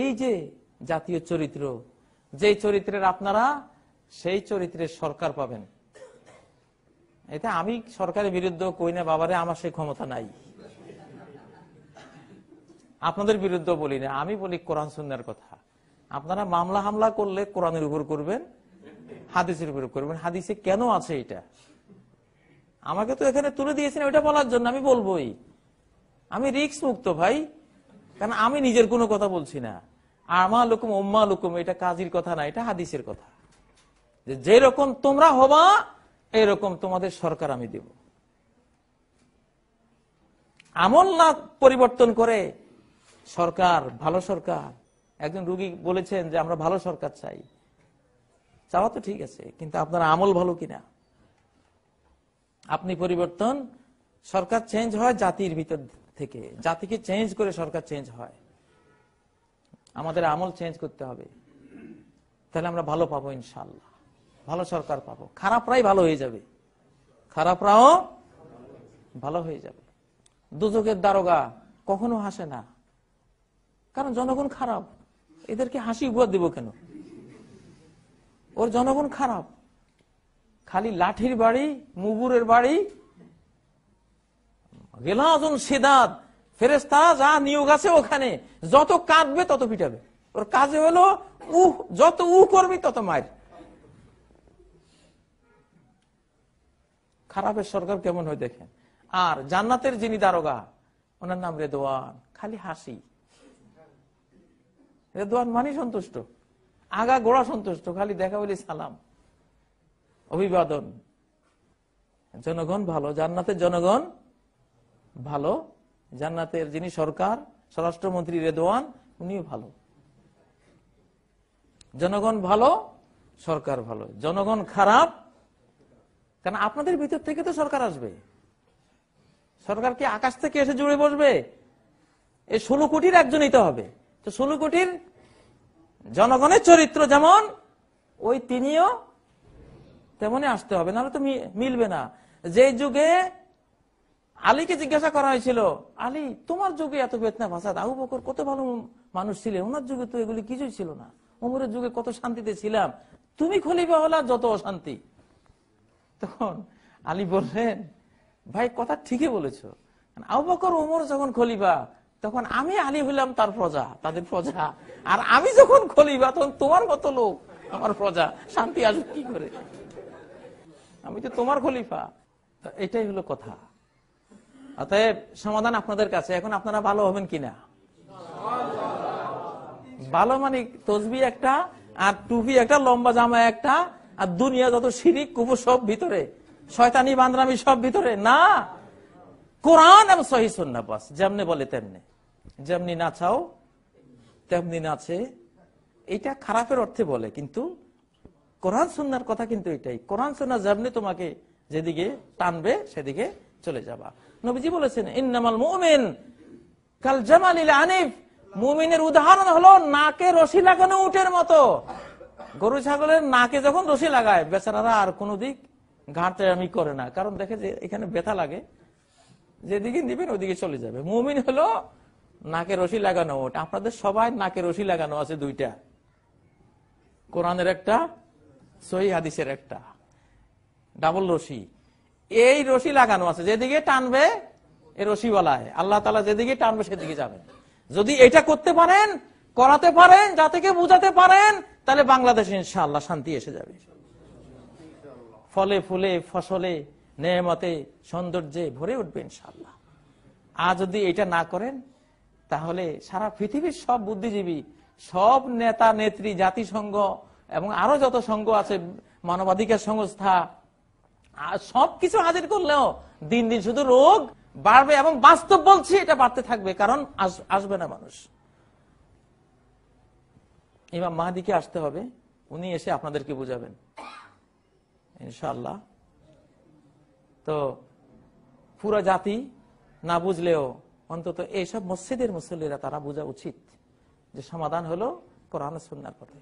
এই যে জাতীয় চরিত্র, যেই চরিত্রের আপনারা, সেই চরিত্রের সরকার পাবেন। এটা আমি সরকারের বিরুদ্ধে কই না, বাবারে, আমার সেই ক্ষমতা নাই। আপনাদের বিরুদ্ধে বলি না, আমি বলি কোরআন সুন্নার কথা। আপনারা মামলা হামলা করলে কোরআনের উপর করবেন, হাদিসের উপর করবেন। হাদিসে কেন আছে এটা? আমাকে তো এখানে তুলে দিয়েছেন ওইটা বলার জন্য আমি বলবোই। আমি রিক্স মুক্ত ভাই কারণ আমি নিজের কোনো কথা বলছি না। আমা লুকুম ওম্মা লুকুম এটা কাজীর কথা না, এটা হাদিসের কথা। যে যেরকম তোমরা হবা, এরকম তোমাদের সরকার আমি দেব। আমল না পরিবর্তন করে, সরকার, ভালো সরকার, একজন রুগী বলেছেন যে আমরা ভালো সরকার চাই। চাওয়া তো ঠিক আছে, কিন্তু আপনার আমল ভালো কিনা? আপনি পরিবর্তন, সরকার চেঞ্জ হয় জাতির ভিতর থেকে। জাতিকে চেঞ্জ করে সরকার চেঞ্জ হয়। আমাদের আমল চেঞ্জ করতে হবে। তাহলে আমরা ভালো পাবো ইনশাল্লাহ ভালো সরকার পাবো। খারাপরাই ভালো হয়ে যাবে। খারাপরাও ভালো হয়ে যাবে। দুচকের দারোগা কখনো হাসে না। কারণ জনগণ খারাপ। এদেরকে হাসি উপহার দিব কেন? ওর জনগণ খারাপ। খালি লাঠির বাড়ি, মুগুরের বাড়ি গেলাজন সেদাত ফেরেস্তা যা নিয়োগ আছে ওখানে, যত কাঁদবে তত পিটাবে। ওর কাজে হলো উহ, যত উ করবি তত মায়ের। খারাপের সরকার কেমন হয় দেখেন। আর জান্নাতের যিনি দারোগা, ওনার নাম রেদওয়ান, খালি হাসি। রেদওয়ান মানি সন্তুষ্ট? আগা গোড়া সন্তুষ্ট, খালি দেখা বলি সালাম। অভিবাদন। জনগণ ভালো, জান্নাতের জনগণ ভালো, জান্নাতের যিনি সরকার, স্বরাষ্ট্রমন্ত্রী রেদোয়ান উনিও ভালো। জনগণ ভালো, সরকার ভালো। জনগণ খারাপ, কারণ আপনাদের ভিতর থেকে তো সরকার আসবে। সরকার কি আকাশ থেকে এসে জুড়ে বসবে? এই ষোলো কোটির একজনই তো হবে। তো ষোলো কোটির জনগণের চরিত্র যেমন, ওই তিনিও তেমনই আসতে হবে। নাহলে তো মিলবে না। যে যুগে আলীকে জিজ্ঞাসা করা হয়েছিল, আলী, তোমার যুগে এত বেতনা ফাসাদ? আবু বকর কত ভালো মানুষ ছিলেন ওনার যুগে তো এগুলি কিছুই ছিল না। উমরের যুগে কত শান্তিতে ছিলাম। তুমি খলিফা হলা, যত অশান্তি। তখন আলী বললেন, ভাই, কথা ঠিকই বলেছ। আবু বকর, উমর যখন খলিফা, তখন আমি আলী হইলাম তার প্রজা, তাদের প্রজা। আর আমি যখন খলিফা, তখন তোমার মতো লোক, আমার প্রজা। শান্তি আসুক কি করে? আমি তো তোমার খলিফা। এটাই হলো কথা। অতএব সমাধান আপনাদের কাছে। এখন আপনারা ভালো হবেন কিনা? ভালো মানে তসবি একটা, আর টুপি একটা, লম্বা জামা একটা, আর দুনিয়া যত শিরিক কুপুর সব ভিতরে। শয়তানি, বান্দ্রামি সব ভিতরে। না! কোরআন এবং সহি যেমনি বলে তেমনি। যেমনি নাচাও তেমনি নাচে এটা খারাপের অর্থে বলে, কিন্তু কোরআন সন্ন্যার কথা কিন্তু এটাই। কোরআন সন্না যেমনি তোমাকে যেদিকে টানবে, সেদিকে চলে যাবা। নবীজি বলেছেন, ইন্নামাল মুমিন কাল জামালিল আনিফ মুমিনের উদাহরণ হলো নাকে রশি লাগানো উটের মতো। গরু ছাগলের নাকে যখন রশি লাগায়, বেচারারা আর কোনো দিক ঘাটে আমি করে না। কারণ দেখে যে এখানে ব্যথা লাগে, যেদিকে দিবেন ওদিকে চলে যাবে। মুমিন হলো নাকে রশি লাগানো ওটা আপনাদের সবাই নাকে রশি লাগানো আছে দুইটা। কোরআনের একটা, সহি হাদিসের একটা। ডাবল রশি। এই রশি লাগানো আছে, যেদিকে টানবে এই রশিওয়ালায়। আল্লাহ তালা যেদিকে টানবে সেদিকে যাবে। যদি এটা করতে পারেন, করাতে পারেন যাতে বুঝাতে পারেন, তাহলে বাংলাদেশে ইনশাআল্লাহ শান্তি এসে যাবে। ফলে ফুলে, ফসলে নেমতে সৌন্দর্যে ভরে উঠবে ইনশাল্লাহ আর যদি এটা না করেন, তাহলে সারা পৃথিবীর সব বুদ্ধিজীবী, সব নেতা, নেত্রী, জাতিসংঘ এবং আরও যত সংঘ আছে, মানবাধিকার সংস্থা সবকিছু হাজির করলেও দিন দিন শুধু রোগ বাড়বে এবং বাস্তব বলছি, এটা বাড়তে থাকবে, কারণ আসবে না মানুষ। ইমাম মাহাদিকে আসতে হবে, উনি এসে আপনাদেরকে বুঝাবেন। ইনশাল্লাহ তো পুরো জাতি না বুঝলেও অন্তত এইসব মসজিদের মুসল্লিরা তারা বোঝা উচিত যে সমাধান হলো কোরআন সন্ন্যার পথে।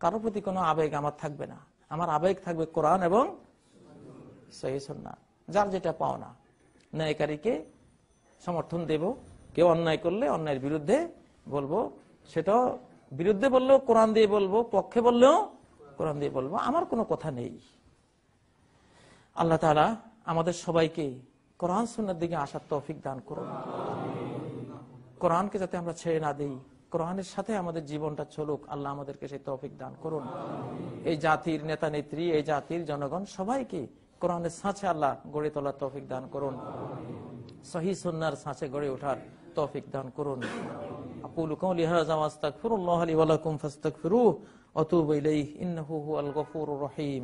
কারোর প্রতি কোনো আবেগ আমার থাকবে না। আমার আবেগ থাকবে কোরআন এবং সহি সন্না যার যেটা পাওনা ন্যায়কারীকে সমর্থন দেব। কেউ অন্যায় করলে অন্যায়ের বিরুদ্ধে বলব। সেটা বিরুদ্ধে বললেও কোরআন দিয়ে বলব, পক্ষে বললেও কোরআন দিয়ে বলব। আমার কোনো কথা নেই। আল্লাহ তালা আমাদের সবাইকে কোরআন সুন্নার দিকে আসার তৌফিক দান করুন। কোরআনকে যাতে আমরা ছেড়ে না দিই, কোরআনের সাথে আমাদের জীবনটা চলুক, আল্লাহ আমাদেরকে সেই তৌফিক দান করুন। এই জাতির নেতা নেত্রী এই জাতির জনগণ সবাইকে কোরআনের সাঁচে আল্লাহ গড়ে তোলার তৌফিক দান করুন সহি সুন্নার সাঁচে গড়ে ওঠার তৌফিক দান করুন أقول قولي هذا وأستغفر الله لي ولكم فاستغفروه وأتوب إليه إنه هو الغفور الرحيم